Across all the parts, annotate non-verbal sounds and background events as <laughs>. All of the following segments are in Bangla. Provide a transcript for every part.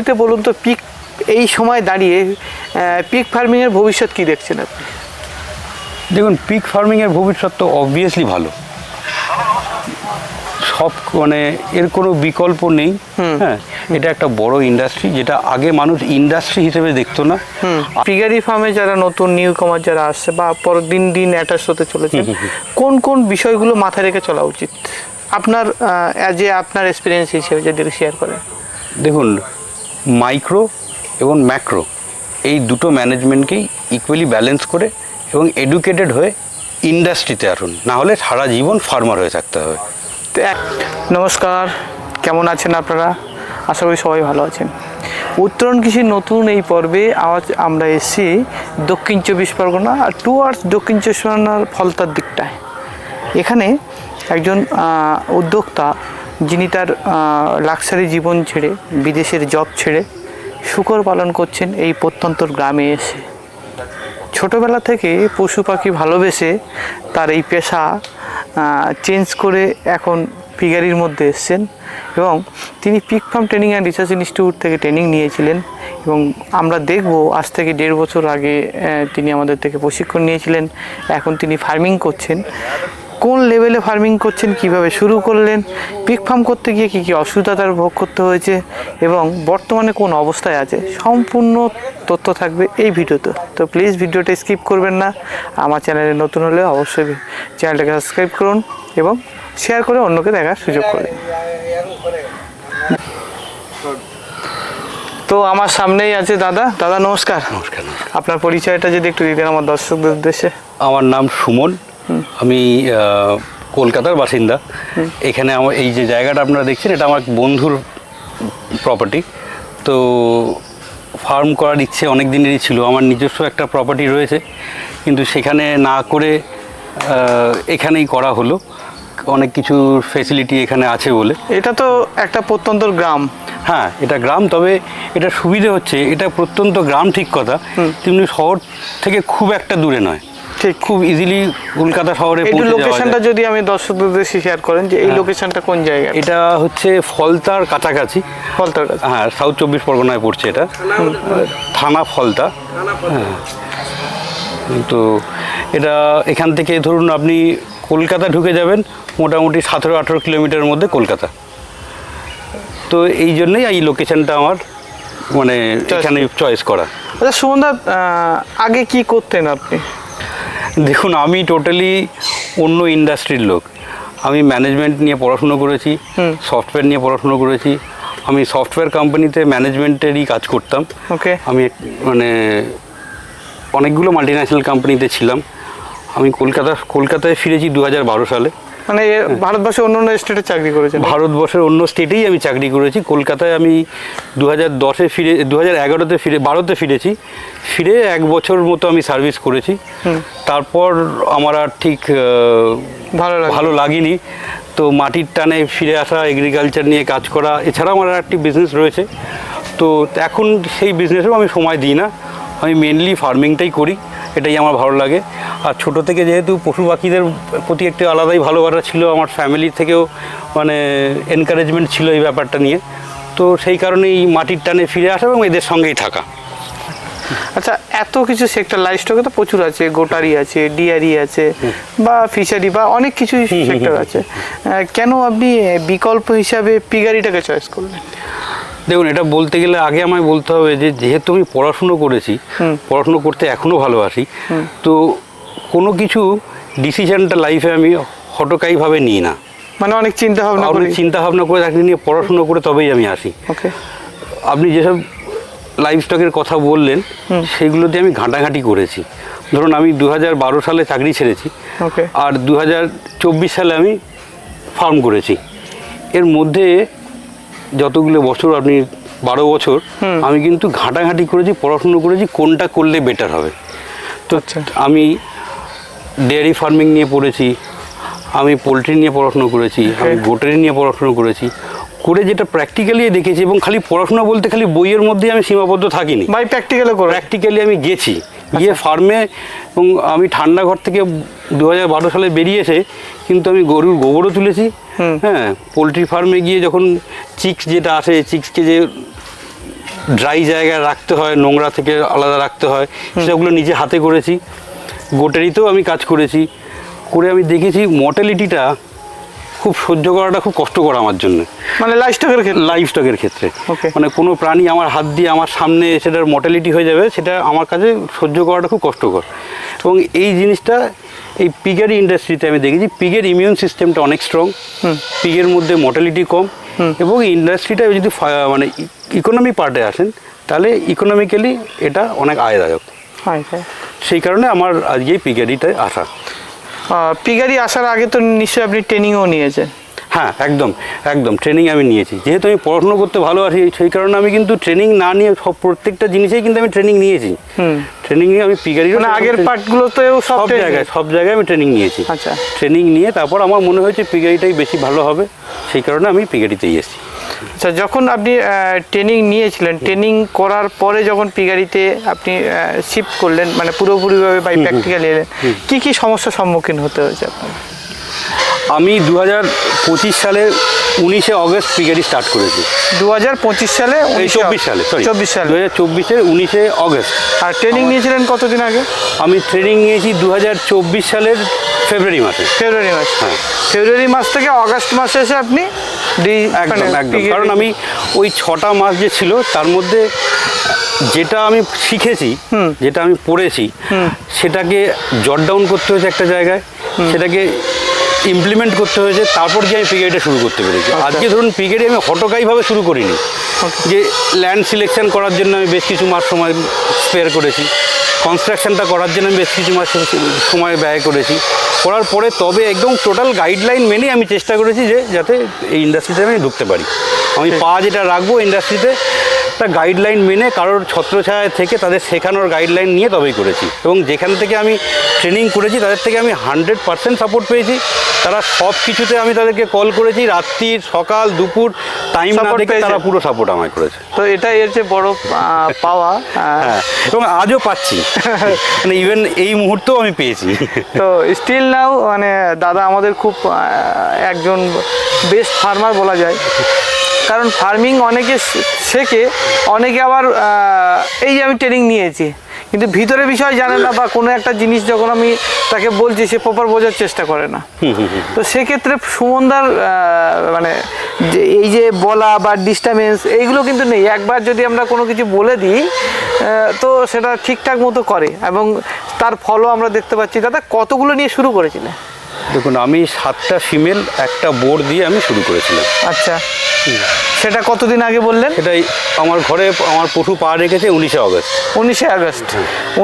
এতে বলুন তো পিক এই সময় দাঁড়িয়ে পিক ফার্মিংয়ের ভবিষ্যৎ কি দেখছেন আপনি? দেখুন পিক ফার্মিংয়ের ভবিষ্যৎ তো অবভিয়াসলি ভালো। সব মানে এর কোনো বিকল্প নেই। হ্যাঁ এটা একটা বড় ইন্ডাস্ট্রি যেটা আগে মানুষ ইন্ডাস্ট্রি হিসেবে দেখতো না। পিগারি ফার্মে যারা নতুন নিউ কমার যারা আসছে বা পর দিন দিন অ্যাটাচ হতে চলেছে কোন কোন বিষয়গুলো মাথায় রেখে চলা উচিত? আপনার অ্যাজ এ আপনার এক্সপিরিয়েন্স হিসেবে যদি শেয়ার করেন। দেখুন মাইক্রো এবং ম্যাক্রো এই দুটো ম্যানেজমেন্টকেই ইকুয়ালি ব্যালেন্স করে এবং এডুকেটেড হয়ে ইন্ডাস্ট্রিতে আসুন। না হলে সারা জীবন ফার্মার হয়ে থাকতে হবে। তো নমস্কার, কেমন আছেন আপনারা? আশা করি সবাই ভালো আছেন। উত্তরণ কৃষির নতুন এই পর্বে আজ আমরা এসেছি দক্ষিণ চব্বিশ পরগনা আর টুয়ার্ডস দক্ষিণ চব্বিশ পরগনার ফলতার দিকটায়। এখানে একজন উদ্যোক্তা যিনি তার লাক্সারি জীবন ছেড়ে, বিদেশের জব ছেড়ে শুকর পালন করছেন এই প্রত্যন্তর গ্রামে এসে। ছোটবেলা থেকে পশু পাখি ভালোবেসে তার এই পেশা চেঞ্জ করে এখন পিগারির মধ্যে এসছেন এবং তিনি peak farm training and research institute থেকে ট্রেনিং নিয়েছিলেন এবং আমরা দেখব আজ থেকে দেড় বছর আগে তিনি আমাদের থেকে প্রশিক্ষণ নিয়েছিলেন। এখন তিনি ফার্মিং করছেন। কোন লেভেলে ফার্মিং করছেন কীভাবে শুরু করলেন পিক ফার্ম করতে গিয়ে কী কী অসুবিধা তার ভোগ করতে হয়েছে এবং বর্তমানে কোন অবস্থায় আছে সম্পূর্ণ তথ্য থাকবে এই ভিডিওতে। তো প্লিজ ভিডিওটা স্কিপ করবেন না। আমার চ্যানেলে নতুন হলে অবশ্যই চ্যানেলটাকে সাবস্ক্রাইব করুন এবং শেয়ার করে অন্যকে দেখার সুযোগ করুন তো আমার সামনেই আছে দাদা। দাদা নমস্কার নমস্কার। আপনার পরিচয়টা যদি একটু দিতেন আমার দর্শকদের উদ্দেশ্যে। আমার নাম সুমন। আমি কলকাতার বাসিন্দা। এখানে আমার এই যে জায়গাটা আপনারা দেখছেন এটা আমার বন্ধুর প্রপার্টি তো ফার্ম করার ইচ্ছে অনেক দিনেরই ছিল আমার নিজস্ব একটা প্রপার্টি রয়েছে। কিন্তু সেখানে না করে এখানেই করা হলো। অনেক কিছু ফেসিলিটি এখানে আছে বলে। এটা তো একটা প্রত্যন্ত গ্রাম। হ্যাঁ এটা গ্রাম তবে এটা সুবিধে হচ্ছে এটা প্রত্যন্ত গ্রাম ঠিক কথা। তেমনি শহর থেকে খুব একটা দূরে নয়। ঠিক। খুব ইজিলি কলকাতা শহরে একটু পৌঁছে লোকেশনটা যদি আমি দর্শকদের শেয়ার করেন যে এই লোকেশনটা কোন জায়গায়? এটা হচ্ছে ফলতার কাছাকাছি। ফলতার হ্যাঁ সাউথ চব্বিশ পরগনায় পড়ছে এটা। থানা ফলতা। হ্যাঁ। তো এটা এখান থেকে ধরুন আপনি কলকাতা ঢুকে যাবেন মোটামুটি সতেরো আঠেরো কিলোমিটারের মধ্যে কলকাতা। তো এই জন্যই এই লোকেশনটা আমার মানে এখানে চয়েস করা। আচ্ছা সুমনদা আগে কি করতেন আপনি? দেখুন আমি টোটালি অন্য ইন্ডাস্ট্রির লোক। আমি ম্যানেজমেন্ট নিয়ে পড়াশুনো করেছি সফটওয়্যার নিয়ে পড়াশুনো করেছি। আমি সফটওয়্যার কোম্পানিতে ম্যানেজমেন্টেরই কাজ করতাম। ওকে আমি মানে অনেকগুলো মাল্টিন্যাশনাল কোম্পানিতে ছিলাম। আমি কলকাতা কলকাতায় ফিরেছি দু হাজার বারো সালে। মানে এ ভারতবর্ষে অন্য অন্য স্টেটে চাকরি করেছেন। ভারতবর্ষের অন্য স্টেটেই আমি চাকরি করেছি। কলকাতায় আমি দু হাজার দশে ফিরে দু হাজার এগারোতে ফিরে বারোতে ফিরেছি। ফিরে এক বছর মতো আমি সার্ভিস করেছি। তারপর আমার আর ঠিক ভালো ভালো লাগেনি। তো মাটির টানে ফিরে আসা এগ্রিকালচার নিয়ে কাজ করা এছাড়াও আমার একটি বিজনেস রয়েছে। তো এখন সেই বিজনেসেও আমি সময় দিই না। আমি মেনলি ফার্মিংটাই করি। এটাই আমার ভালো লাগে। আর ছোট থেকে যেহেতু পশু পাখিদের প্রতি একটি আলাদাই ভালোবাসা ছিল আমার ফ্যামিলি থেকেও মানে এনকারেজমেন্ট ছিল এই ব্যাপারটা নিয়ে। তো সেই কারণেই মাটির টানে ফিরে আসা এবং এদের সঙ্গেই থাকা। আচ্ছা এত কিছু সেক্টর লাইফ স্টকে তো প্রচুর আছে গোটারি আছে ডিয়ারি আছে বা ফিশারি বা অনেক কিছু সেক্টর আছে। কেন আপনি বিকল্প হিসাবে পিগারিটাকে চয়েস করলেন? দেখুন এটা বলতে গেলে আগে আমায় বলতে হবে যে যেহেতু আমি পড়াশুনো করেছি পড়াশুনো করতে এখনও ভালোবাসি তো কোনো কিছু ডিসিশনটা লাইফে আমি হটকাইভাবে নিই না। মানে অনেক চিন্তা ভাবনা করি। অনেক চিন্তা ভাবনা করে চাকরি নিয়ে পড়াশুনো করে তবেই আমি আসি। ওকে আপনি যেসব লাইফ স্টকের কথা বললেন সেগুলোতে আমি ঘাঁটাঘাঁটি করেছি। ধরুন আমি দু হাজার বারো সালে চাকরি ছেড়েছি ওকে আর দু হাজার চব্বিশ সালে আমি ফার্ম করেছি। এর মধ্যে যতগুলো বছর আপনি বারো বছর আমি কিন্তু ঘাঁটাঘাঁটি করেছি পড়াশুনো করেছি কোনটা করলে বেটার হবে। তো আচ্ছা। আমি ডেয়ারি ফার্মিং নিয়ে পড়েছি আমি পোলট্রি নিয়ে পড়াশুনো করেছি আমি গোটারি নিয়ে পড়াশুনো করেছি। করে যেটা প্র্যাকটিক্যালি দেখেছি এবং খালি পড়াশোনা বলতে খালি বইয়ের মধ্যে আমি সীমাবদ্ধ থাকিনি। বাই প্র্যাকটিক্যালে করে। প্র্যাকটিক্যালি আমি গেছি। গিয়ে ফার্মে এবং আমি ঠান্ডা ঘর থেকে দু হাজার বারো সালে বেরিয়েছে কিন্তু আমি গরুর গোবরও তুলেছি। হ্যাঁ পোলট্রি ফার্মে গিয়ে যখন চিক্স যেটা আসে চিক্সকে যে ড্রাই জায়গায় রাখতে হয় নোংরা থেকে আলাদা রাখতে হয় সেগুলো নিজে হাতে করেছি। গোটারিতেও আমি কাজ করেছি। করে আমি দেখেছি মর্টালিটিটা খুব সহ্য করাটা খুব কষ্টকর আমার জন্য। মানে লাইফ স্টকের ক্ষেত্রে? লাইফ স্টকের ক্ষেত্রে. মানে কোনো প্রাণী আমার হাত দিয়ে আমার সামনে সেটার মর্টালিটি হয়ে যাবে সেটা আমার কাছে সহ্য করাটা খুব কষ্টকর। এবং এই জিনিসটা এই পিগের ইন্ডাস্ট্রিতে আমি দেখেছি পিগের ইমিউন সিস্টেমটা অনেক স্ট্রং পিগের মধ্যে মর্টালিটি কম। এবং ইন্ডাস্ট্রিটা যদি মানে ইকোনমি পার্টে আসেন তাহলে ইকোনমিক্যালি এটা অনেক আয়দায়ক। সেই কারণে আমার আজকে এই পিগারিটায় আসা। পিগারি আসার আগে তো নিশ্চয়ই আপনি ট্রেনিংও নিয়েছেন। হ্যাঁ একদম একদম ট্রেনিং আমি নিয়েছি। যেহেতু আমি পড়াশোনা করতে ভালোবাসি সেই কারণে আমি কিন্তু ট্রেনিং না নিয়ে সব প্রত্যেকটা জিনিসেই কিন্তু আমি ট্রেনিং নিয়েছি। হুম। ট্রেনিং নিয়ে আমি পিগারি মানে আগের পার্টগুলোতেও সব জায়গায় সব জায়গায় আমি ট্রেনিং নিয়েছি। আচ্ছা। ট্রেনিং নিয়ে তারপর আমার মনে হয়েছে পিগারিটাই বেশি ভালো হবে সেই কারণে আমি পিগারিতেই এসেছি। আচ্ছা যখন আপনি ট্রেনিং নিয়েছিলেন ট্রেনিং করার পরে যখন পিগারিতে আপনি শিফট করলেন মানে পুরোপুরিভাবে বাই প্র্যাকটিক্যাল এলেন কী কী সমস্যার সম্মুখীন হতে হয়েছে আপনার? আমি দু হাজার পঁচিশ সালের উনিশে অগস্ট পিগারি স্টার্ট করেছি। দু হাজার পঁচিশ সালে চব্বিশ সালে চব্বিশ সালে। দু হাজার চব্বিশের উনিশে অগস্ট। আর ট্রেনিং নিয়েছিলেন কতদিন আগে? আমি ট্রেনিং নিয়েছি দু হাজার চব্বিশ সালের ফেব্রুয়ারি মাসে। ফেব্রুয়ারি মাস। হ্যাঁ। ফেব্রুয়ারি মাস থেকে আগস্ট মাসে এসে আপনি একদম মানে একদম। কারণ আমি ওই ছটা মাস যে ছিল তার মধ্যে যেটা আমি শিখেছি যেটা আমি পড়েছি সেটাকে জট ডাউন করতে হয়েছে একটা জায়গায়। সেটাকে ইমপ্লিমেন্ট করতে হয়েছে তারপর গিয়ে আমি পিগেরিটা শুরু করতে পেরেছি। আজকে ধরুন পিগেরি আমি হটকাইভাবে শুরু করিনি। যে ল্যান্ড সিলেকশন করার জন্য আমি বেশ কিছু মাস সময় স্পেয়ার করেছি। কনস্ট্রাকশনটা করার জন্য আমি বেশ কিছু মাস সময় ব্যয় করেছি। করার পরে তবে একদম টোটাল গাইডলাইন মেনেই আমি চেষ্টা করেছি যে যাতে এই ইন্ডাস্ট্রিতে আমি ঢুকতে পারি। আমি পা যেটা রাখব ইন্ডাস্ট্রিতে তা গাইডলাইন মেনে কারোর ছত্রছায়া থেকে তাদের শেখানোর গাইডলাইন নিয়ে তবেই করেছি। এবং যেখান থেকে আমি ট্রেনিং করেছি তাদের থেকে আমি হান্ড্রেড পার্সেন্ট সাপোর্ট পেয়েছি। তারা সব কিছুতে আমি তাদেরকে কল করেছি রাত্রি সকাল দুপুর টাইম না দেখে তারা পুরো সাপোর্ট আমায় করেছে। তো এটাই এর যে বড় পাওয়া হ্যাঁ এবং আজও পাচ্ছি। <laughs> মানে ইভেন এই মুহূর্তেও আমি পেয়েছি। তো স্টিল নাও মানে দাদা আমাদের খুব একজন বেস্ট ফার্মার বলা যায়। কারণ ফার্মিং অনেকে শেখে অনেকে আবার এই যে আমি ট্রেনিং নিয়েছি। কিন্তু ভিতরে বিষয় জানে না বা কোনো একটা জিনিস যখন আমি তাকে বলছি সে প্রপার বোঝার চেষ্টা করে না। তো সেক্ষেত্রে সুমনদার মানে যে এই যে বলা বা ডিস্টার্বেন্স এইগুলো কিন্তু নেই। একবার যদি আমরা কোনো কিছু বলে দিই তো সেটা ঠিকঠাক মতো করে এবং তার ফলও আমরা দেখতে পাচ্ছি। দাদা কতগুলো নিয়ে শুরু করেছিলেন দেখুন আমি সাতটা ফিমেল একটা বোর্ড দিয়ে আমি শুরু করেছিলাম। আচ্ছা। সেটা কতদিন আগে বললেন? সেটাই আমার ঘরে আমার পশু পা রেখেছে উনিশে আগস্ট। উনিশে আগস্ট।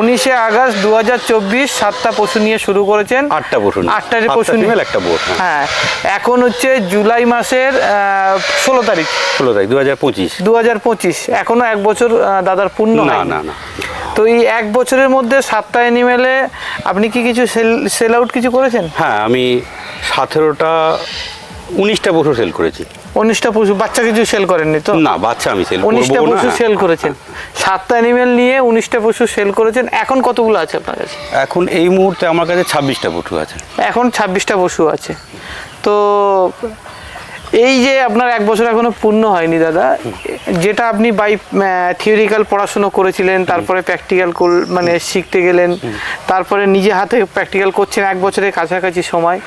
উনিশে আগস্ট দু হাজার চব্বিশ সাতটা পশু নিয়ে শুরু করেছেন। আটটা পশু নিয়ে। আটটারে পশু নিয়ে। একটা বোর্ড হ্যাঁ। এখন হচ্ছে জুলাই মাসের ষোলো তারিখ। ষোলো তারিখ দু হাজার পঁচিশ। দু হাজার পঁচিশ। এখনও এক বছর দাদার পূর্ণ না না না। তো এই এক বছরের মধ্যে সাতটা অ্যানিমেলে আপনি কি কিছু সেল সেল আউট কিছু করেছেন? হ্যাঁ আমি সতেরোটা উনিশটা পশু সেল করেছি। উনিশটা পশু বাচ্চা কিছু সেল করেননি তো? না বাচ্চা আমি সেল উনিশটা পশু। সেল করেছেন। সাতটা অ্যানিমেল নিয়ে উনিশটা পশু সেল করেছেন। এখন কতগুলো আছে আপনার কাছে? এখন এই মুহূর্তে আমার কাছে ছাব্বিশটা পশু আছে। এখন ছাব্বিশটা পশু আছে। তো এই যে আপনার এক বছর এখনও পূর্ণ হয়নি দাদা যেটা আপনি বাই থিওরিক্যাল পড়াশুনো করেছিলেন তারপরে প্র্যাকটিক্যাল মানে শিখতে গেলেন তারপরে নিজে হাতে প্র্যাকটিক্যাল করছেন এক বছরের কাছাকাছি সময়।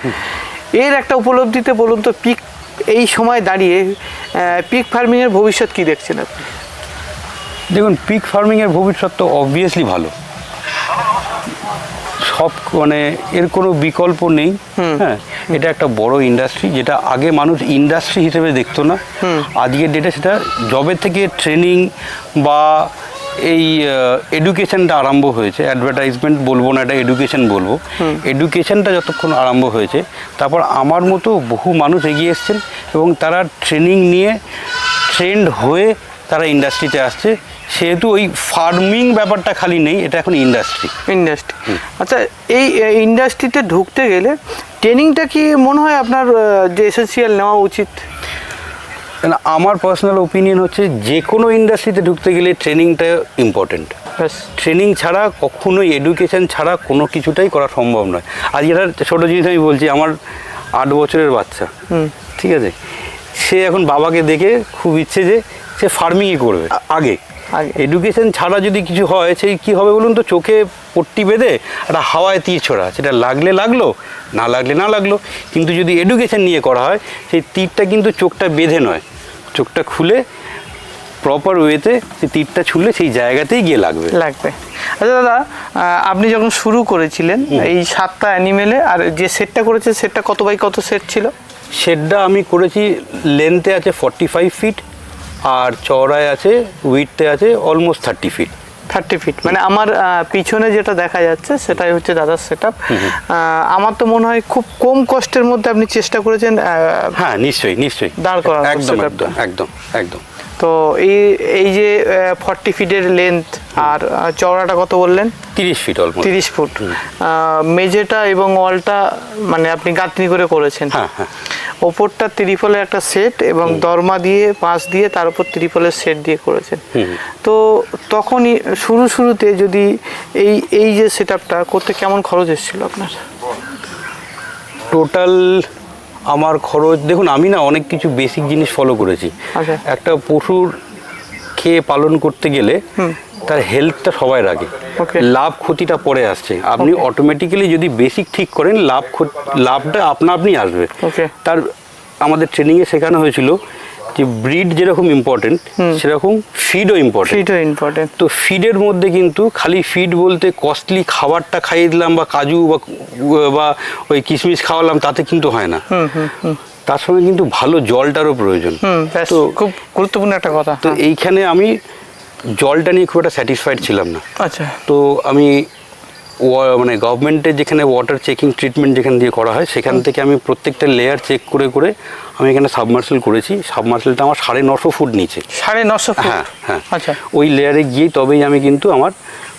এর একটা উপলব্ধিতে বলুন তো পিক এই সময় দাঁড়িয়ে পিক ফার্মিংয়ের ভবিষ্যৎ কি দেখছেন আপনি? দেখুন পিক ফার্মিংয়ের ভবিষ্যৎ তো অবভিয়াসলি ভালো। সব মানে এর কোনো বিকল্প নেই। হ্যাঁ এটা একটা বড় ইন্ডাস্ট্রি যেটা আগে মানুষ ইন্ডাস্ট্রি হিসেবে দেখতো না। আজকের ডেটে সেটা জবে থেকে ট্রেনিং বা এই এডুকেশনটা আরম্ভ হয়েছে। অ্যাডভার্টাইজমেন্ট বলব না এটা এডুকেশন বলব। এডুকেশনটা যতক্ষণ আরম্ভ হয়েছে তারপর আমার মতো বহু মানুষ এগিয়ে এসছেন এবং তারা ট্রেনিং নিয়ে ট্রেন্ড হয়ে তারা ইন্ডাস্ট্রিতে আসছে। সেহেতু ওই ফার্মিং ব্যাপারটা খালি নেই এটা এখন ইন্ডাস্ট্রি ইন্ডাস্ট্রি আচ্ছা এই ইন্ডাস্ট্রিতে ঢুকতে গেলে ট্রেনিংটা কি মনে হয় আপনার যে এসেন্সিয়াল নেওয়া উচিত? আমার পার্সোনাল ওপিনিয়ন হচ্ছে যে কোনো ইন্ডাস্ট্রিতে ঢুকতে গেলে ট্রেনিংটা ইম্পর্টেন্ট ট্রেনিং ছাড়া কখনোই এডুকেশন ছাড়া কোনো কিছুটাই করা সম্ভব নয়। আজ এটা ছোটো জিনিস আমি বলছি আমার আট বছরের বাচ্চা। ঠিক আছে? সে এখন বাবাকে দেখে খুব ইচ্ছে যে সে ফার্মিংই করবে। আগে। আগে। এডুকেশন ছাড়া যদি কিছু হয় সেই কি হবে বলুন তো? চোখে পট্টি বেঁধে একটা হাওয়ায় তীর ছোড়া। সেটা লাগলে লাগল না লাগলে না লাগল। কিন্তু যদি এডুকেশন নিয়ে করা হয় সেই তীরটা কিন্তু চোখটা বেঁধে নয়। চোখটা খুলে প্রপার ওয়েতে সেই তীরটা ছুললে সেই জায়গাতেই গিয়ে লাগবে। লাগবে। আচ্ছা দাদা আপনি যখন শুরু করেছিলেন এই সাতটা অ্যানিমেলে আর যে সেটটা করেছে সেটটা কত বাই কত সেট ছিল? সেটটা আমি করেছি লেন্থে আছে ফর্টি ফাইভ ফিট আর চওড়ায় আছে উইথতে আছে almost thirty feet thirty feet মানে আমার আহ, পিছনে যেটা দেখা যাচ্ছে সেটাই হচ্ছে দাদার সেট আমার তো মনে হয় খুব কম কষ্টের মধ্যে আপনি চেষ্টা করেছেন হ্যাঁ নিশ্চয়ই নিশ্চয়ই। দাঁড় করা একদম। একদম একদম। তো এই এই যে ফর্টি ফিটের লেন্থ আর চওড়াটা কত বললেন? তিরিশ ফিট অলমোস্ট তিরিশ ফুট মেঝেটা এবং ওয়ালটা মানে আপনি গাঁথনি করে করেছেন। হ্যাঁ হ্যাঁ। ওপরটা ত্রিপলের একটা সেট এবং দরমা দিয়ে পাঁচ দিয়ে তার উপর ত্রিপলের সেট দিয়ে করেছেন। তো তখনই শুরু শুরুতে যদি এই এই যে সেট করতে কেমন খরচ এসেছিল আপনার? টোটাল আমার খরচ দেখুন আমি না অনেক কিছু বেসিক জিনিস ফলো করেছি। আচ্ছা। একটা পশুর খেয়ে পালন করতে গেলে তার হেলথটা সবাই রাখে। লাভ ক্ষতিটা পরে আসছে। আপনি অটোমেটিক্যালি যদি বেসিক ঠিক করেন লাভ লাভটা আপনা আপনি আসবে। তার আমাদের ট্রেনিংয়ে শেখানো হয়েছিল যে ব্রিড যেরকম ইম্পর্টেন্ট সেরকম ফিডও ইম্পর্টেন্ট ইম্পর্টেন্ট তো ফিডের মধ্যে কিন্তু খালি ফিড বলতে কস্টলি খাবারটা খাইয়ে দিলাম বা কাজু বা বা ওই কিশমিশ খাওয়ালাম তাতে কিন্তু হয় না। তার সঙ্গে কিন্তু ভালো জলটারও প্রয়োজন। তো খুব গুরুত্বপূর্ণ একটা কথা। তো এইখানে আমি জলটা নিয়ে খুব একটা স্যাটিসফাইড ছিলাম না। আচ্ছা। তো আমি মানে গভর্নমেন্টের যেখানে ওয়াটার চেকিং ট্রিটমেন্ট যেখান দিয়ে করা হয় সেখান থেকে আমি প্রত্যেকটা লেয়ার চেক করে করে আমি এখানে সাবমার্সেল করেছি। সাবমার্সেলটা আমার সাড়ে নশো ফুট নিচে। সাড়ে নশো ফুট? হ্যাঁ হ্যাঁ। আচ্ছা। ওই লেয়ারে গিয়ে তবেই আমি কিন্তু আমার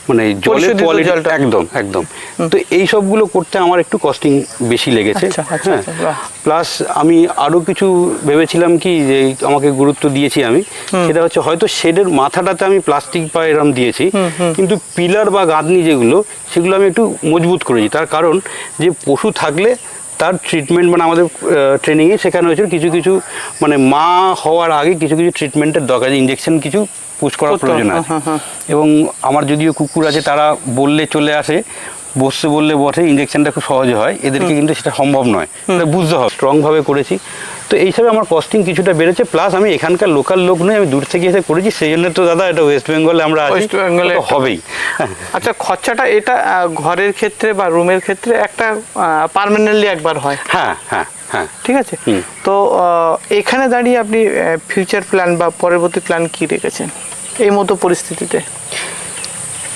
মানে জলের কোয়ালিটি একদম একদম। তো এই সবগুলো করতে আমার একটু কস্টিং বেশি লেগেছে। আচ্ছা, আচ্ছা, হ্যাঁ। আচ্ছা, প্লাস আমি আরও কিছু ভেবেছিলাম কি যে আমাকে গুরুত্ব দিয়েছি আমি। সেটা হচ্ছে হয়তো শেডের মাথাটাতে আমি প্লাস্টিক বা এরম দিয়েছি কিন্তু পিলার বা গাঁথনি যেগুলো সেগুলো আমি একটু মজবুত করেছি। তার কারণ যে পশু থাকলে তার ট্রিটমেন্ট মানে আমাদের ট্রেনিংয়ে শেখানো হয়েছিল। কিছু কিছু মানে মা হওয়ার আগে কিছু কিছু ট্রিটমেন্টের দরকার ইঞ্জেকশন কিছু পুশ করার প্রয়োজন আছে। হ্যাঁ, হ্যাঁ। এবং আমার যদিও কুকুর আছে তারা বললে চলে আসে বসতে বললে বসে ইঞ্জেকশনটা খুব সহজে হয়। এদেরকে কিন্তু সেটা সম্ভব নয়। বুঝতে হবে। স্ট্রংভাবে করেছি। তো এই হিসাবে আমার কস্টিং কিছুটা বেড়েছে প্লাস আমি এখানকার লোকাল লোক নই আমি দূর থেকে এসে করেছি সেই জন্য তো দাদা এটা ওয়েস্ট বেঙ্গলে আমরা ওয়েস্ট একটা- হবেই। আচ্ছা খরচাটা এটা ঘরের ক্ষেত্রে বা রুমের ক্ষেত্রে একটা পার্মানেন্টলি একবার হয়। হ্যাঁ হ্যাঁ হ্যাঁ। ঠিক আছে? তো এখানে দাঁড়িয়ে আপনি ফিউচার প্ল্যান বা পরবর্তী প্ল্যান কি রেখেছেন? এই মতো পরিস্থিতিতে।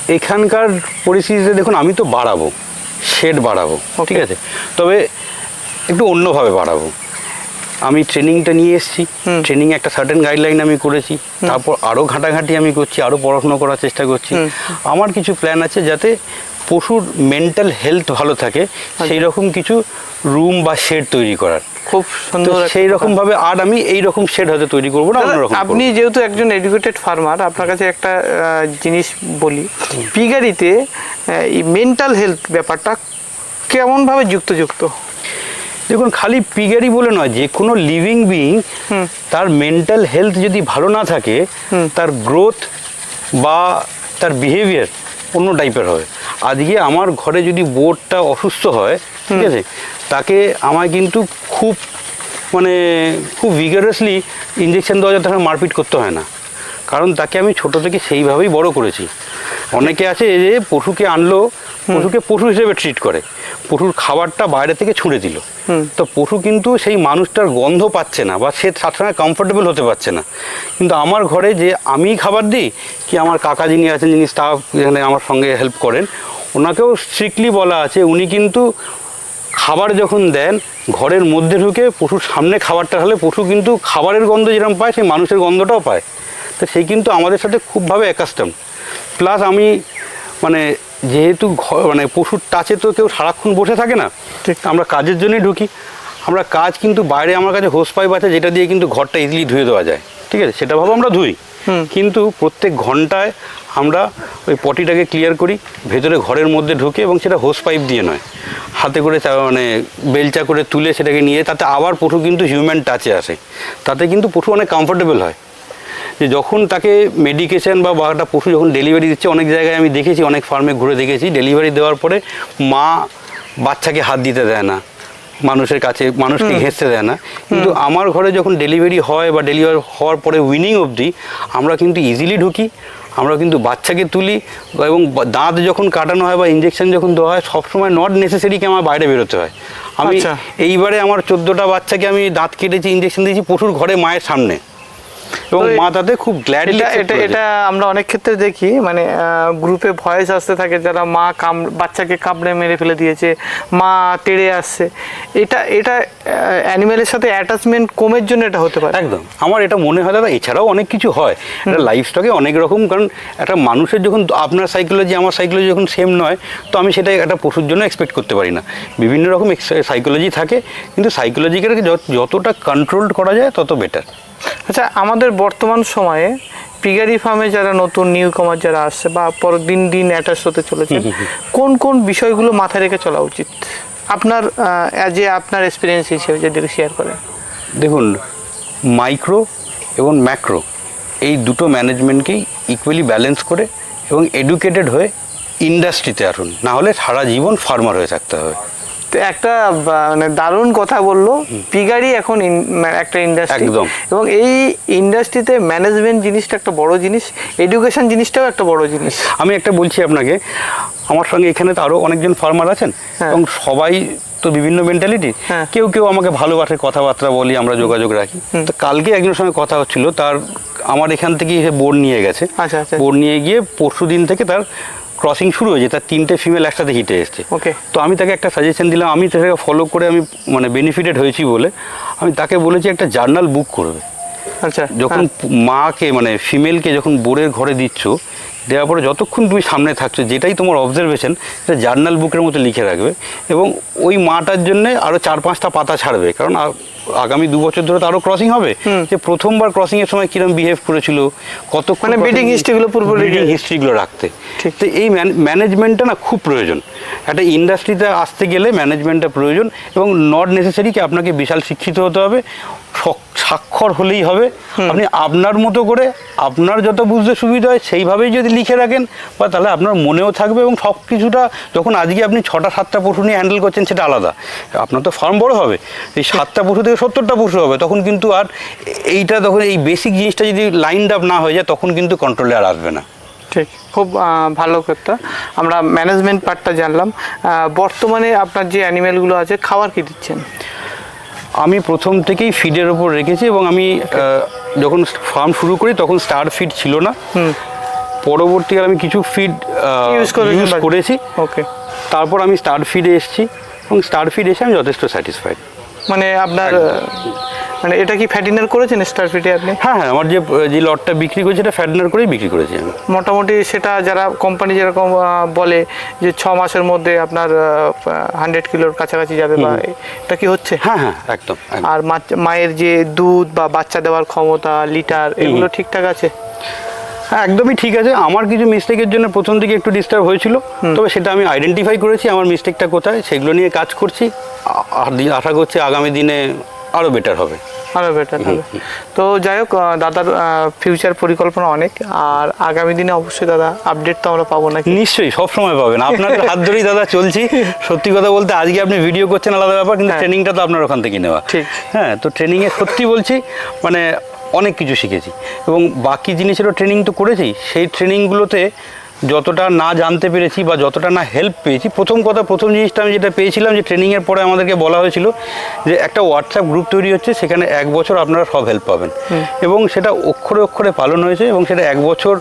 এখানকার পরিস্থিতিতে দেখুন আমি তো বাড়াবো শেড বাড়াবো ঠিক আছে? তবে একটু অন্যভাবে বাড়াবো। আমি ট্রেনিংটা নিয়ে এসেছি। ট্রেনিং একটা সার্টেন গাইডলাইন আমি করেছি। তারপর আরও ঘাঁটাঘাঁটি আমি করছি আরও পড়াশুনো করার চেষ্টা করছি। আমার কিছু প্ল্যান আছে যাতে পশুর মেন্টাল হেলথ ভালো থাকে সেই রকম কিছু রুম বা শেড তৈরি করার। খুব সুন্দর সেই রকম ভাবে আর আমি এই রকম শেড হয়তো তৈরি করব না অন্যরকম আপনি যেহেতু একজন এডুকেটেড ফার্মার আপনার কাছে একটা জিনিস বলি। পিগারিতে এই মেন্টাল হেলথ ব্যাপারটা কেমনভাবে যুক্তযুক্ত? দেখুন খালি পিগারি বলে নয় যে কোনো লিভিং বিং তার মেন্টাল হেলথ যদি ভালো না থাকে তার গ্রোথ বা তার বিহেভিয়ার অন্য টাইপের হয়। আজকে আমার ঘরে যদি বোর্ডটা অসুস্থ হয় ঠিক আছে তাকে আমায় কিন্তু খুব মানে খুব ভিগারাসলি ইঞ্জেকশন দেওয়া যায় তাকে মারপিট করতে হয় না। কারণ তাকে আমি ছোট থেকে সেইভাবেই বড় করেছি। অনেকে আছে যে পশুকে আনলো পশুকে পশু হিসেবে ট্রিট করে। পশুর খাবারটা বাইরে থেকে ছুঁড়ে দিল। তো পশু কিন্তু সেই মানুষটার গন্ধ পাচ্ছে না বা সে তার সঙ্গে কমফোর্টেবল হতে পারছে না। কিন্তু আমার ঘরে যে আমি খাবার দিই কি আমার কাকা যিনি আছেন যিনি স্টাফ যেখানে আমার সঙ্গে হেল্প করেন ওনাকেও স্ট্রিক্টলি বলা আছে উনি কিন্তু খাবার যখন দেন ঘরের মধ্যে ঢুকে পশুর সামনে খাবারটা হলে পশু কিন্তু খাবারের গন্ধ যেরকম পায় সেই মানুষের গন্ধটাও পায়। তো সেই কিন্তু আমাদের সাথে খুবভাবে অ্যাকাস্টম প্লাস আমি মানে যেহেতু ঘ- মানে পশুর টাচে তো কেউ সারাক্ষণ বসে থাকে না ঠিক। আমরা কাজের জন্যই ঢুকি। আমরা কাজ কিন্তু বাইরে আমার কাছে হোস পাইপ আছে যেটা দিয়ে কিন্তু ঘরটা ইজিলি ধুয়ে দেওয়া যায়। ঠিক আছে? সেটা ভাবে আমরা ধুই। কিন্তু প্রত্যেক ঘন্টায় আমরা ওই পটিটাকে ক্লিয়ার করি ভেতরে ঘরের মধ্যে ঢুকে এবং সেটা হোস পাইপ দিয়ে নয়। হাতে করে মানে বেলচা করে তুলে সেটাকে নিয়ে তাতে আবার পশু কিন্তু হিউম্যান টাচে আসে। তাতে কিন্তু পশু অনেক কমফোর্টেবল হয়। যে যখন তাকে মেডিকেশন বা একটা পশু যখন ডেলিভারি দিচ্ছে অনেক জায়গায় আমি দেখেছি অনেক ফার্মে ঘুরে দেখেছি ডেলিভারি দেওয়ার পরে মা বাচ্চাকে হাত দিতে দেয় না। মানুষের কাছে মানুষকে ঘেঁচতে দেয় না। কিন্তু আমার ঘরে যখন ডেলিভারি হয় বা ডেলিভারি হওয়ার পরে উইনিং অবধি আমরা কিন্তু ইজিলি ঢুকি আমরা কিন্তু বাচ্চাকে তুলি এবং দাঁত যখন কাটানো হয় বা ইঞ্জেকশন যখন দেওয়া হয় সবসময় নট নেসেসারিকে আমার বাইরে বেরোতে হয়। আমি আচ্ছা। এইবারে আমার চোদ্দোটা বাচ্চাকে আমি দাঁত কেটেছি ইঞ্জেকশন দিয়েছি পশুর ঘরে মায়ের সামনে। এবং মা তাতে খুব গ্ল্যাডলি এটা এটা আমরা অনেক ক্ষেত্রে দেখি মানে গ্রুপে ভয়েস আসতে থাকে যারা মা কাম বাচ্চাকে কামড়ে মেরে ফেলে দিয়েছে মা তেড়ে আসছে। এটা এটা অ্যানিমেলের সাথে অ্যাটাচমেন্ট কমের জন্য এটা হতে পারে। একদম। আমার এটা মনে হয় দাদা এছাড়াও অনেক কিছু হয়। এটা লাইফ স্টকে অনেক রকম কারণ একটা মানুষের যখন আপনার সাইকোলজি আমার সাইকোলজি যখন সেম নয় তো আমি সেটা একটা পশুর জন্য এক্সপেক্ট করতে পারি না। বিভিন্ন রকম সাইকোলজি থাকে কিন্তু সাইকোলজিকে যতটা কন্ট্রোল করা যায় তত বেটার আচ্ছা আমাদের বর্তমান সময়ে পিগারি ফার্মে যারা নতুন নিউ কমার যারা আসছে বা পর দিন দিন অ্যাটাচ হতে চলেছে কোন কোন বিষয়গুলো মাথায় রেখে চলা উচিত? আপনার অ্যাজ এ আপনার এক্সপিরিয়েন্স হিসেবে যদি শেয়ার করেন। দেখুন মাইক্রো এবং ম্যাক্রো এই দুটো ম্যানেজমেন্টকেই ইকুয়ালি ব্যালেন্স করে এবং এডুকেটেড হয়ে ইন্ডাস্ট্রিতে আসুন। না হলে সারা জীবন ফার্মার হয়ে থাকতে হবে। একটা মানে দারুণ কথা বলল পিগারি এখন মানে একটা ইন্ডাস্ট্রি একদম। এবং এই ইন্ডাস্ট্রিতে ম্যানেজমেন্ট জিনিসটা একটা বড় জিনিস এডুকেশন জিনিসটাও একটা বড় জিনিস আমি একটা বলছি আপনাকে আমার সঙ্গে এখানে তো আরও অনেকজন ফার্মার আছেন হ্যাঁ। এবং সবাই তো বিভিন্ন মেন্টালিটি হ্যাঁ। কেউ কেউ আমাকে ভালোবাসে কথাবার্তা বলি আমরা যোগাযোগ রাখি তো কালকে একজনের সঙ্গে কথা হচ্ছিল তার আমার এখান থেকে বোর্ড নিয়ে গেছে আচ্ছা, আচ্ছা। বোর্ড নিয়ে গিয়ে পরশু দিন থেকে তার ক্রসিং শুরু হয়েছে তার তিনটে ফিমেল একসাথে হিটে এসছে। ওকে তো আমি তাকে একটা সাজেশন দিলাম আমি সেটাকে ফলো করে আমি মানে বেনিফিটেড হয়েছি বলে আমি তাকে বলেছি একটা জার্নাল বুক করবে। আচ্ছা যখন হ্যাঁ। মাকে মানে ফিমেলকে যখন বোরের ঘরে দিচ্ছ দেওয়ার পরে যতক্ষণ তুমি সামনে থাকছো যেটাই তোমার অবজারভেশন সেটা জার্নাল বুকের মতো লিখে রাখবে এবং ওই মাটার জন্য আরও চার পাঁচটা পাতা ছাড়বে। কারণ আগামী দু বছর ধরে তো আরও ক্রসিং হবে। যে প্রথমবার ক্রসিং এর সময় কিরম বিহেভ করেছিল কত মানে বিডিং হিস্ট্রি গুলো পুরোপুরি ব্রিডিং হিস্ট্রি হিস্ট্রিগুলো রাখতে। তো এই ম্যানেজমেন্টটা না খুব প্রয়োজন। একটা ইন্ডাস্ট্রিতে আসতে গেলে ম্যানেজমেন্টটা প্রয়োজন এবং নট নেসেসারি কি আপনাকে বিশাল শিক্ষিত হতে হবে। স্বাক্ষর হলেই হবে। আপনি আপনার মতো করে আপনার যত বুঝতে সুবিধা হয় সেইভাবেই যদি লিখে রাখেন বা তাহলে আপনার মনেও থাকবে এবং সব কিছুটা যখন আজকে আপনি ছটা সাতটা পশু নিয়ে হ্যান্ডেল করছেন সেটা আলাদা। আপনার তো ফার্ম বড় হবে। এই সাতটা পশু থেকে সত্তরটা পশু হবে তখন কিন্তু আর এইটা তখন এই বেসিক জিনিসটা যদি লাইনড আপ না হয়ে যায় তখন কিন্তু কন্ট্রোলে আর আসবে না। ঠিক খুব ভালো কথা। আমরা ম্যানেজমেন্ট পার্টটা জানলাম। বর্তমানে আপনার যে অ্যানিমেলগুলো আছে খাবার কি দিচ্ছেন? আমি প্রথম থেকেই ফিডের ওপর রেখেছি এবং আমি যখন ফার্ম শুরু করি তখন স্টার ফিড ছিল না। পরবর্তীকালে আমি কিছু ফিড ইউজ করেছি ওকে তারপর আমি স্টার ফিডে এসেছি এবং স্টার ফিড এসে আমি যথেষ্ট স্যাটিসফাইড মানে আপনার মানে এটা কি ফ্যাটিনার করেছেন স্টার ফিটে আপনি? হ্যাঁ হ্যাঁ আমার যে যে লটটা বিক্রি করেছি এটা ফ্যাটনার করেই বিক্রি করেছি আমি। মোটামুটি সেটা যারা কোম্পানি যেরকম বলে যে ছ মাসের মধ্যে আপনার হান্ড্রেড কিলোর কাছাকাছি যাবে বা এটা কি হচ্ছে? হ্যাঁ হ্যাঁ একদম। আর মায়ের যে দুধ বা বাচ্চা দেওয়ার ক্ষমতা লিটার এগুলো ঠিকঠাক আছে? হ্যাঁ একদমই ঠিক আছে। আমার কিছু মিস্টেকের জন্য প্রথম দিকে একটু ডিস্টার্ব হয়েছিল। তবে সেটা আমি আইডেন্টিফাই করেছি আমার মিস্টেকটা কোথায় সেগুলো নিয়ে কাজ করছি। আশা করছি আগামী দিনে আরও বেটার হবে। আরও বেটার হবে। তো যাই হোক দাদার ফিউচার পরিকল্পনা অনেক। আর আগামী দিনে অবশ্যই দাদা আপডেট তো আমরা পাবো নাকি? নিশ্চয়ই সব সময় পাবেন আপনাদের হাত ধরেই দাদা চলছি। <laughs> সত্যি কথা বলতে আজকে আপনি ভিডিও করছেন আলাদা ব্যাপার কিন্তু হ্যাঁ। ট্রেনিংটা তো আপনার ওখান থেকে নেওয়া। ঠিক। হ্যাঁ তো ট্রেনিংয়ে সত্যি বলছি মানে অনেক কিছু শিখেছি। এবং বাকি জিনিসেরও ট্রেনিং তো করেছি সেই ট্রেনিংগুলোতে যতটা না জানতে পেরেছি বা যতটা না হেল্প পেয়েছি প্রথম কথা প্রথম জিনিসটা আমি যেটা পেয়েছিলাম যে ট্রেনিংয়ের পরে আমাদেরকে বলা হয়েছিল যে একটা হোয়াটসঅ্যাপ গ্রুপ তৈরি হচ্ছে সেখানে এক বছর আপনারা সব হেল্প পাবেন। এবং সেটা অক্ষরে অক্ষরে পালন হয়েছে এবং সেটা এক বছর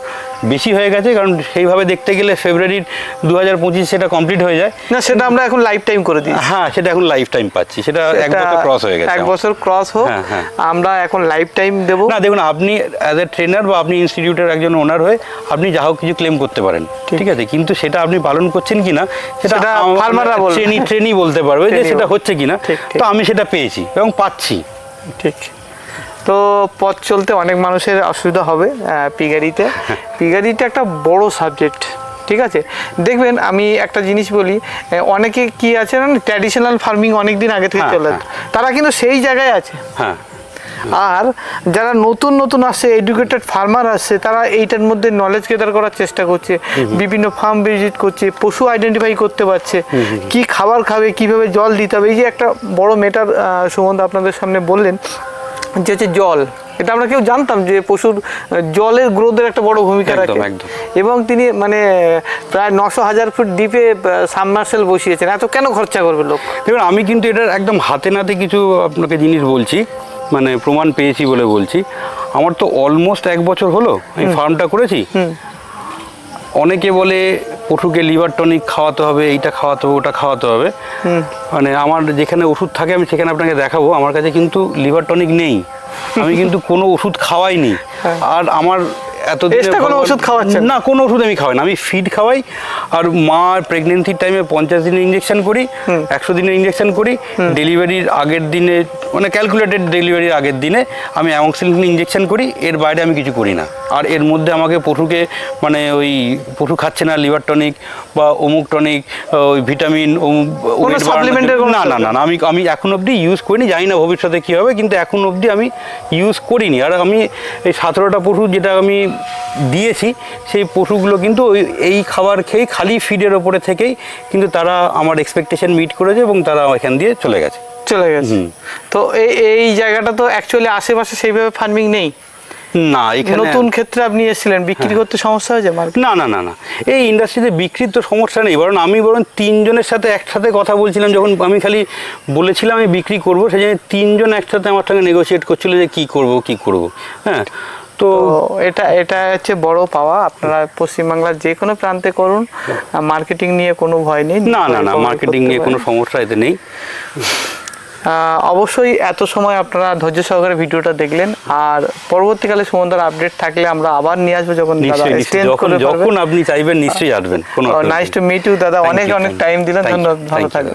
বেশি হয়ে গেছে কারণ সেইভাবে দেখতে গেলে ফেব্রুয়ারির দু হাজার পঁচিশ সেটা কমপ্লিট হয়ে যায়। না সেটা আমরা এখন লাইফ টাইম করে দিই হ্যাঁ সেটা এখন লাইফ টাইম পাচ্ছি সেটা এক বছর ক্রস হয়ে গেছে এক। বছর ক্রস হোক হ্যাঁ, হ্যাঁ। আমরা এখন লাইফ টাইম দেবো। না দেখুন আপনি অ্যাজ এ ট্রেনার বা আপনি ইনস্টিটিউটের একজন ওনার হয়ে আপনি যা হোক কিছু ক্লেম করতে পারেন ঠিক। আছে? কিন্তু সেটা আপনি পালন করছেন কি না সেটা। ট্রেনি ট্রেনি বলতে পারবে যে সেটা হচ্ছে কিনা। ঠিক, ঠিক। তো আমি সেটা পেয়েছি এবং পাচ্ছি। ঠিক। তো পথ চলতে অনেক মানুষের অসুবিধা হবে পিগারিতে। <laughs> পিগারিটা একটা বড় সাবজেক্ট ঠিক আছে? দেখবেন আমি একটা জিনিস বলি অনেকে কি আছে না ট্র্যাডিশনাল ফার্মিং অনেক দিন আগে থেকে হ্যাঁ, চলে হ্যাঁ। তারা কিন্তু সেই জায়গায় আছে। হ্যাঁ। আর যারা নতুন নতুন আসছে এডুকেটেড ফার্মার আসছে তারা এইটার মধ্যে নলেজ গেদার করার চেষ্টা করছে। বিভিন্ন ফার্ম ভিজিট করছে পশু আইডেন্টিফাই করতে পারছে। কি খাবার খাবে কীভাবে জল দিতে হবে এই যে একটা বড় মেটার সম্বন্ধে আপনাদের সামনে বললেন যে হচ্ছে জল। এটা আমরা কেউ জানতাম যে পশুর জলের গ্রোথের একটা বড় ভূমিকা রাখে। এবং তিনি মানে প্রায় নশো হাজার ফুট ডিপে সাবমার্সেল বসিয়েছেন। এত কেন খরচা করবে লোক? দেখুন আমি কিন্তু এটার একদম হাতে নাতে কিছু আপনাকে জিনিস বলছি মানে প্রমাণ পেয়েছি বলে বলছি। আমার তো অলমোস্ট এক বছর হলো আমি ফার্মটা করেছি। অনেকে বলে পশুকে লিভার টনিক খাওয়াতে হবে এইটা খাওয়াতে হবে ওটা খাওয়াতে হবে। মানে আমার যেখানে ওষুধ থাকে আমি সেখানে আপনাকে দেখাবো আমার কাছে কিন্তু লিভার টনিক নেই। আমি কিন্তু কোনো ওষুধ খাওয়াইনি। আর আমার এত Extra কোনো ওষুধ খাওয়াচ্ছেন? না কোনো ওষুধ আমি খাওয়াই না। আমি ফিড খাওয়াই আর মা প্রেগনেন্সির টাইমে পঞ্চাশ দিনের ইঞ্জেকশন করি একশো দিনের ইঞ্জেকশন করি ডেলিভারির আগের দিনে মানে ক্যালকুলেটেড ডেলিভারির আগের দিনে আমি অ্যামক্সিলিন ইঞ্জেকশন করি এর বাইরে আমি কিছু করি না। আর এর মধ্যে আমাকে পশুকে মানে ওই পশু খাচ্ছে না লিভার টনিক বা অমুক টনিক ওই ভিটামিন না না না, আমি আমি এখন অবধি ইউজ করিনি জানি না ভবিষ্যতে কী হবে কিন্তু এখন অবধি আমি ইউজ করিনি। আর আমি এই সতেরোটা পশু যেটা আমি দিয়েছি সেই পশুগুলো কিন্তু ওই এই খাবার খেয়ে খালি ফিডের ওপরে থেকেই কিন্তু তারা আমার এক্সপেকটেশন মিট করেছে এবং তারা এখান দিয়ে চলে গেছে। চলে গেছে। তো এই এই জায়গাটা তো অ্যাকচুয়ালি আশেপাশে সেইভাবে ফার্মিং নেই? না এখানে নতুন ক্ষেত্রে আপনি এসেছিলেন বিক্রি করতে সমস্যা হয়েছে না না না না। এই ইন্ডাস্ট্রিতে বিক্রির তো সমস্যা নেই বরং আমি বরং তিনজনের সাথে একসাথে কথা বলছিলাম যখন আমি খালি বলেছিলাম আমি বিক্রি করব সেই জন্য তিনজন একসাথে আমার সঙ্গে নেগোশিয়েট করছিল যে কি করব কি করব। হ্যাঁ। তো এটা এটা হচ্ছে বড় পাওয়া। আপনারা পশ্চিমবাংলার যে কোনো প্রান্তে করুন। মার্কেটিং নিয়ে কোনো ভয় নেই। না না না মার্কেটিং নিয়ে কোনো সমস্যা এতে নেই। অবশ্যই এত সময় আপনারা ধৈর্য সহকারে ভিডিওটা দেখলেন। আর পরবর্তীকালে সুমন্দার আপডেট থাকলে আমরা আবার নিয়ে আসব যখন যখন আপনি চাইবেন নিশ্চয়ই আসবেন। নাইস টু মিট ইউ দাদা। অনেক অনেক টাইম দিলেন। ধন্যবাদ। ভালো থাকবেন।